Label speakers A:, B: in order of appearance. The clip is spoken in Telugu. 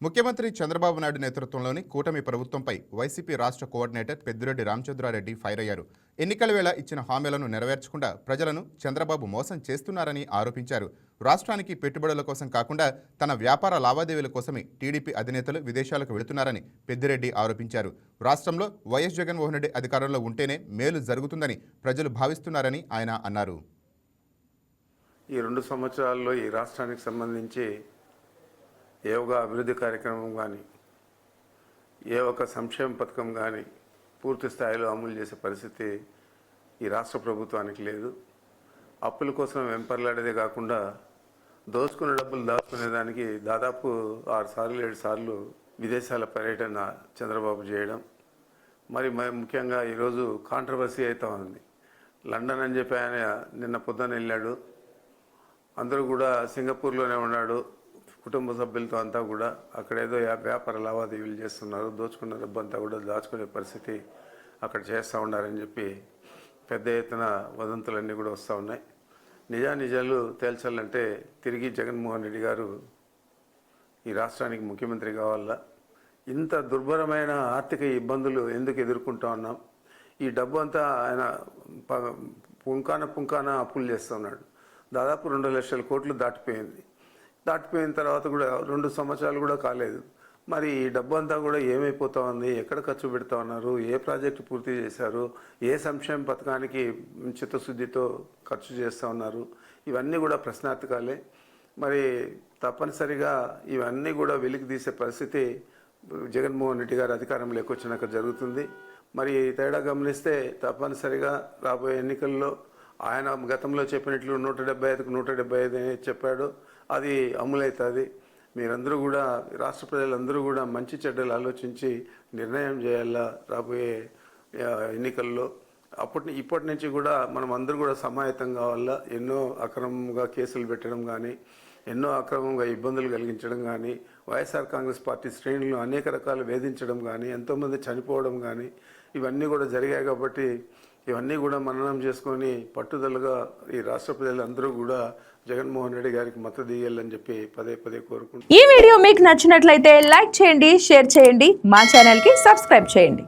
A: ముఖ్యమంత్రి చంద్రబాబు నాయుడు నేతృత్వంలోని కూటమి ప్రభుత్వంపై వైసీపీ రాష్ట్ర కోఆర్డినేటర్ పెద్దిరెడ్డి రామచంద్రారెడ్డి ఫైర్ అయ్యారు ఎన్నికల వేళ ఇచ్చిన హామీలను నెరవేర్చకుండా ప్రజలను చంద్రబాబు మోసం చేస్తున్నారని ఆరోపించారు. రాష్ట్రానికి పెట్టుబడుల కోసం కాకుండా తన వ్యాపార లావాదేవీల కోసమే టీడీపీ అధినేతలు విదేశాలకు వెళుతున్నారని పెద్దిరెడ్డి ఆరోపించారు. రాష్ట్రంలో వైఎస్ జగన్మోహన్ రెడ్డి అధికారంలో ఉంటేనే మేలు జరుగుతుందని ప్రజలు భావిస్తున్నారని ఆయన అన్నారు.
B: ఈ రెండు సంవత్సరాల్లో ఈ రాష్ట్రానికి సంబంధించి ఏ ఒక అభివృద్ధి కార్యక్రమం కానీ ఏ ఒక సంక్షేమ పథకం కానీ పూర్తి స్థాయిలో అమలు చేసే పరిస్థితి ఈ రాష్ట్ర ప్రభుత్వానికి లేదు. అప్పుల కోసం వెంపర్లాడేదే కాకుండా దోచుకున్న డబ్బులు దాచుకునేదానికి దాదాపు ఆరు సార్లు ఏడు సార్లు విదేశాల పర్యటన చంద్రబాబు చేయడం. మరి మ- ముఖ్యంగా ఈరోజు కాంట్రవర్సీ అవుతా ఉంది. లండన్ అని చెప్పి ఆయన నిన్న పొద్దున వెళ్ళాడు. అందరూ కూడా సింగపూర్లోనే ఉన్నాడు. కుటుంబ సభ్యులతో అంతా కూడా అక్కడ ఏదో వ్యాపార లావాదేవీలు చేస్తున్నారు. దోచుకున్న డబ్బు అంతా కూడా దాచుకునే పరిస్థితి అక్కడ చేస్తూ ఉన్నారని చెప్పి పెద్ద ఎత్తున వదంతులన్నీ కూడా వస్తూ ఉన్నాయి. నిజానిజాలు తేల్చాలంటే తిరిగి జగన్మోహన్ రెడ్డి గారు ఈ రాష్ట్రానికి ముఖ్యమంత్రి కావాలా? ఇంత దుర్భరమైన ఆర్థిక ఇబ్బందులు ఎందుకు ఎదుర్కొంటా ఉన్నాం? ఈ డబ్బు అంతా ఆయన పుంకాన పుంకాన అప్పులు చేస్తున్నాడు దాదాపు రెండు లక్షల కోట్లు దాటిపోయింది. దాటిపోయిన తర్వాత కూడా రెండు సంవత్సరాలు కూడా కాలేదు. మరి ఈ డబ్బు అంతా కూడా ఏమైపోతా ఉంది? ఎక్కడ ఖర్చు పెడతా ఉన్నారు? ఏ ప్రాజెక్టు పూర్తి చేశారు? ఏ సంక్షేమ పథకానికి చిత్తశుద్ధితో ఖర్చు చేస్తూ ఉన్నారు? ఇవన్నీ కూడా ప్రశ్నార్థకాలే. మరి తప్పనిసరిగా ఇవన్నీ కూడా వెలికి తీసే పరిస్థితి జగన్మోహన్ రెడ్డి గారు అధికారంలోకి వచ్చినాక జరుగుతుంది. మరి ఈ తేడా గమనిస్తే తప్పనిసరిగా రాబోయే ఎన్నికల్లో ఆయన గతంలో చెప్పినట్లు నూట డెబ్బై ఐదుకు నూట డెబ్బై ఐదు అని చెప్పాడు. అది అమలవుతుంది మీరందరూ కూడా రాష్ట్ర ప్రజలందరూ కూడా మంచి చెడ్డలు ఆలోచించి నిర్ణయం చేయాలా రాబోయే ఎన్నికల్లో? అప్పటి ఇప్పటి నుంచి కూడా మనం అందరూ కూడా సమాయత్తం కావాలా? ఎన్నో అక్రమంగా కేసులు పెట్టడం కానీ ఎన్నో అక్రమంగా ఇబ్బందులు కలిగించడం కానీ వైఎస్ఆర్ కాంగ్రెస్ పార్టీ శ్రేణులను అనేక రకాలు వేధించడం కానీ ఎంతోమంది చనిపోవడం కానీ ఇవన్నీ కూడా జరిగాయి కాబట్టి ఇవన్నీ కూడా మననం చేసుకొని పట్టుదలగా ఈ రాష్ట్ర ప్రజలందరూ కూడా జగన్మోహన్ రెడ్డి గారికి మద్దతు ఇయ్యాలని చెప్పి పదే పదే కోరుకుంటున్నాను
C: ఈ వీడియో మీకు నచ్చినట్లయితే లైక్ చేయండి షేర్ చేయండి మా ఛానల్కి సబ్స్క్రైబ్ చేయండి.